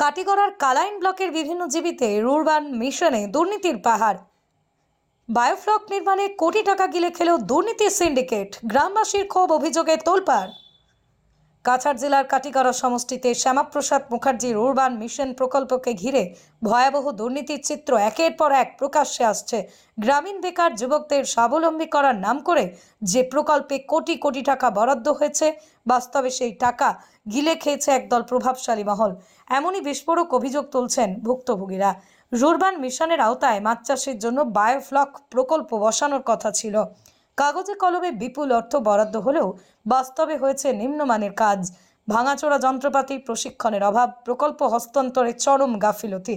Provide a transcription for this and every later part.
কাটিগড়ার কালাইন ব্লকের বিভিন্ন জীবিতে রুরবান মিশনে দুর্নীতির পাহাড়। বায়োফ্লক নির্মাণে কোটি টাকা গিলে খেলেও দুর্নীতির সিন্ডিকেট, গ্রামবাসীর ক্ষোভ অভিযোগে তোলপাড়। কাছাড় জেলার কাটিগড়া সমষ্টিতে শ্যামাপ্রসাদ মুখার্জির উর্বান মিশন প্রকল্পকে ঘিরে ভয়াবহ দুর্নীতির চিত্র একের পর এক প্রকাশ্যে আসছে। গ্রামীণ বেকার যুবকদের স্বাবলম্বী করার নাম করে যে প্রকল্পে কোটি কোটি টাকা বরাদ্দ হয়েছে, বাস্তবে সেই টাকা গিলে খেয়েছে একদল প্রভাবশালী মহল। এমনই বিস্ফোরক অভিযোগ তুলছেন ভুক্তভোগীরা। রুরবান মিশনের আওতায় মাছ চাষের জন্য বায়োফ্লক প্রকল্প বসানোর কথা ছিল। কাগজে কলমে বিপুল অর্থ বরাদ্দ হলেও বাস্তবে হয়েছে নিম্নমানের কাজ। ভাঙাচোরা যন্ত্রপাতি প্রশিক্ষণের অভাব, প্রকল্প হস্তান্তরে চরম গাফিলতি।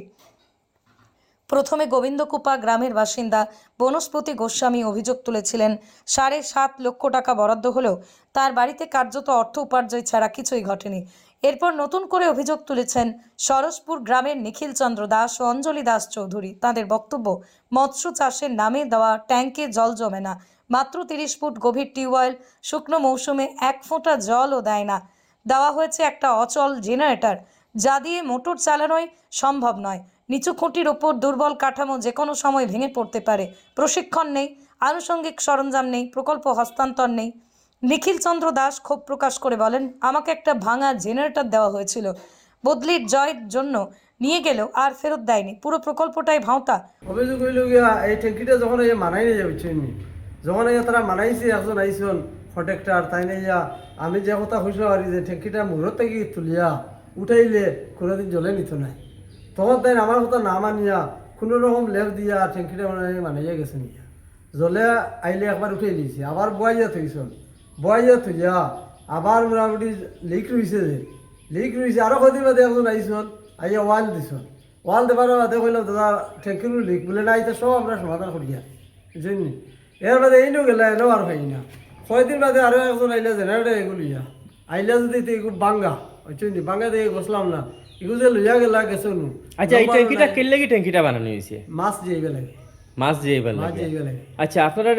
প্রথমে গোবিন্দকুপা গ্রামের বাসিন্দা বনস্পতি গোস্বামী অভিযোগ তুলেছিলেন, সাড়ে সাত লক্ষ টাকা বরাদ্দ হলেও তার বাড়িতে কার্যত অর্থ উপার্জন ছাড়া কিছুই ঘটেনি। এরপর নতুন করে অভিযোগ তুলেছেন, সরসপুর গ্রামের নিখিলচন্দ্র দাস ও অঞ্জলি দাস চৌধুরী। তাদের বক্তব্য, মৎস্য চাষের নামে দেওয়া ট্যাঙ্কে জল জমে না। মাত্র তিরিশ ফুট গভীর টিউবওয়েল, শুকনো মৌসুমে এক ফোঁটা জলও দেয় না। দেওয়া হয়েছে একটা অচল জেনারেটর, যা দিয়ে মোটর চালানোই সম্ভব নয়। নিচু খুঁটির ওপর দুর্বল কাঠামো যে কোনো সময় ভেঙে পড়তে পারে। প্রশিক্ষণ নেই, আনুষঙ্গিক সরঞ্জাম নেই, প্রকল্প হস্তান্তর নেই। নিখিল চন্দ্র দাস ক্ষোভ প্রকাশ করে বলেন, আমাকে একটা ভাঙা জেনারেটর দেওয়া হয়েছিল। বদলির জয়ের জন্য নিয়ে গেলেও আর ফেরত দেয়নি। পুরো প্রকল্পটাই ভাঁওতা। অভিযোগ হইল এই ট্যাঙ্কিটা যখন মানাই নিয়ে। যখন এই তারা মানাইছে, একজন আইসন কন্ট্রাক্টর তাই নিয়ে যা আমি যে কথা হইছিল আর যে ট্যাঙ্কিটা মুহূর্ত থেকে তুলিয়া উঠাইলে কোনোদিন জলে নিত নাই। তখন তাই আমার কথা না মানিয়া কোনো রকম লেপ দিয়া ট্যাঙ্কিটা মানে মানাইয়া গেছে নিয়া। জলে আইলে একবার উঠাই দিয়েছে, আবার বয়াইয়া থইছন বয়াইয়া থইয়া আবার মোটামুটি লিক রয়েছে যে। লিক রয়েছে আরও কদিন বাদে একজন আইসন আইয়া ওয়াল দিছন ওয়াল দেবার বাদে কইলাম, দাদা ট্যাঙ্কির লিক বলে না এটা সব আমরা সমাধান করিয়া বুঝলি এর বাদে এইও গেলে এলো আর পাই না। কয়দিন বাদে আরও একজন আইলে এগুলিয়া আইলে যদি তো এগুলো বাঙ্গা বুঝলি বাঙ্গা দিয়ে না। এগুলো যে লইয়া গেলা গেছে নু আচ্ছা এই ট্যাঙ্কিটা কেলে কি ট্যাঙ্কিটা বানানো হয়েছে মাছ যাইবে লাগে। মাছ দিয়ে এবার মাছ যাইবে লাগে। আচ্ছা আপনারা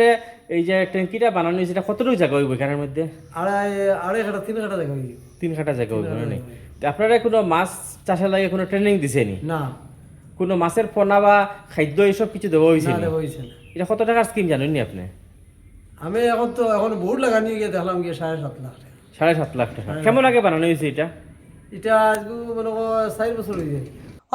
এই যে ট্যাঙ্কিটা বানানো হয়েছে এটা কতটুকু জায়গা হইব এখানের মধ্যে? আড়াই আড়াই কাটা তিন কাটা দেখা তিন কাটা জায়গা হইব না আপনারা কোনো মাছ চাষের লাগে কোনো ট্রেনিং দিছেনি না। কোনো মাছের পোনা বা খাদ্য এইসব কিছু দেওয়া হয়েছে না দেওয়া হয়েছে না। এটা কত টাকার স্কিম জানেন নি আপনি? আমি এখন তো এখন বহুত লাগা নিয়ে গিয়ে দেখলাম গিয়ে সাড়ে সাত লাখ টাকা। সাড়ে সাত লাখ টাকা। কেমন আগে বানানো হয়েছে এটা? এটা আজকে মনে করো চার বছর হয়ে যায়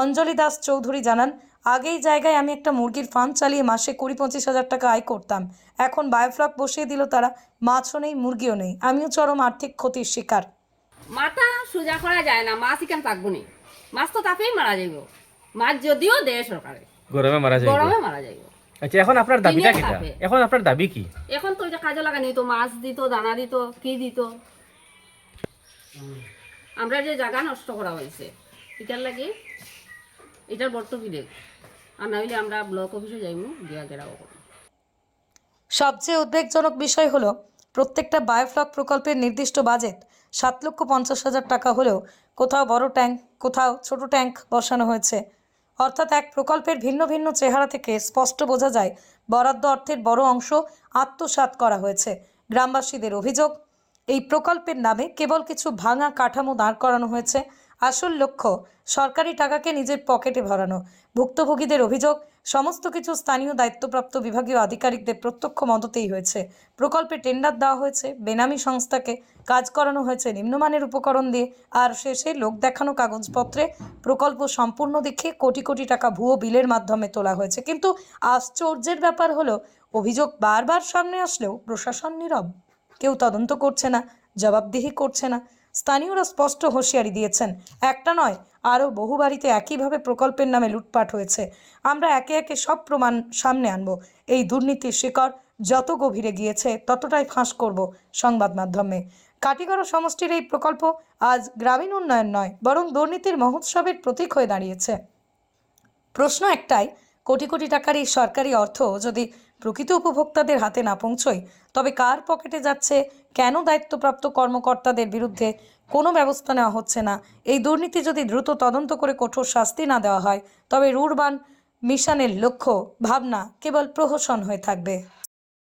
অঞ্জলি দাস চৌধুরী জানান আগেই জায়গায় আমি একটা মুরগির ফার্ম চালিয়ে মাসে কুড়ি পঁচিশ হাজার টাকা আয় করতাম। এখন বায়োফ্লক বসিয়ে দিল তারা মাছও নেই মুরগিও নেই। আমিও চরম আর্থিক ক্ষতির শিকার। মাথা সোজা করা যায় না মাছ ইকান থাকব নি? মাছ তো তাতেই মারা যাইব। মাছ যদিও দেয় সরকারে। গরমে মারা যায় গরমে মারা যাইব। আচ্ছা এখন আপনার দাবিটা তাপে। এখন আপনার দাবি কি? এখন তো এটা কাজে লাগানি তো মাছ দিত দানা দিত কি দিত? আমরা যে জায়গা নষ্ট করা হয়েছে এটার লাগি এটার বর্তকি দেখ আর না হইলে আমরা ব্লক অফিসে যাইমু দিয়া গেরাও সবচেয়ে উদ্বেগজনক বিষয় হলো প্রত্যেকটা বায়োফ্লক প্রকল্পের নির্দিষ্ট বাজেট সাত লক্ষ পঞ্চাশ হাজার টাকা হলেও কোথাও বড় ট্যাঙ্ক কোথাও ছোট ট্যাঙ্ক বসানো হয়েছে। অর্থাৎ এক প্রকল্পের ভিন্ন ভিন্ন চেহারা থেকে স্পষ্ট বোঝা যায় বরাদ্দ অর্থের বড় অংশ আত্মসাত করা হয়েছে। গ্রামবাসীদের অভিযোগ, এই প্রকল্পের নামে কেবল কিছু ভাঙা কাঠামো দাঁড় করানো হয়েছে। আসল লক্ষ্য, সরকারি টাকাকে নিজের পকেটে ভরানো। ভুক্তভোগীদের অভিযোগ, সমস্ত কিছু স্থানীয় দায়িত্বপ্রাপ্ত বিভাগীয় আধিকারিকদের প্রত্যক্ষ মদতেই হয়েছে। প্রকল্পে টেন্ডার দেওয়া হয়েছে, বেনামি সংস্থাকে কাজ করানো হয়েছে নিম্নমানের উপকরণ দিয়ে, আর শেষে লোক দেখানো কাগজপত্রে প্রকল্প সম্পূর্ণ দেখিয়ে কোটি কোটি টাকা ভুয়ো বিলের মাধ্যমে তোলা হয়েছে। কিন্তু আশ্চর্যের ব্যাপার হলো, অভিযোগ বারবার সামনে আসলেও প্রশাসন নীরব। কেউ তদন্ত করছে না, জবাবদিহি করছে না। স্থানীয়রা স্পষ্ট হুঁশিয়ারি দিয়েছেন। একটা নয়, আরও বহু বাড়িতে একইভাবে প্রকল্পের নামে লুটপাট হয়েছে। আমরা একে একে সব প্রমাণ সামনে আনব। এই দুর্নীতির শিকড় যত গভীরে গিয়েছে, ততটাই ফাঁস করব সংবাদ মাধ্যমে। কাটিগড়া সমষ্টির এই প্রকল্প আজ গ্রামীণ উন্নয়ন নয়, বরং দুর্নীতির মহোৎসবের প্রতীক হয়ে দাঁড়িয়েছে। প্রশ্ন একটাই, কোটি কোটি টাকার এই সরকারি অর্থ যদি প্রকৃত উপভোক্তাদের হাতে না পৌঁছয়, তবে কার পকেটে যাচ্ছে কেন দায়িত্বপ্রাপ্ত কর্মকর্তাদের বিরুদ্ধে কোনো ব্যবস্থা নেওয়া হচ্ছে না? এই দুর্নীতি যদি দ্রুত তদন্ত করে কঠোর শাস্তি না দেওয়া হয়, তবে রুরবান মিশনের লক্ষ্য, ভাবনা কেবল প্রহসন হয়ে থাকবে।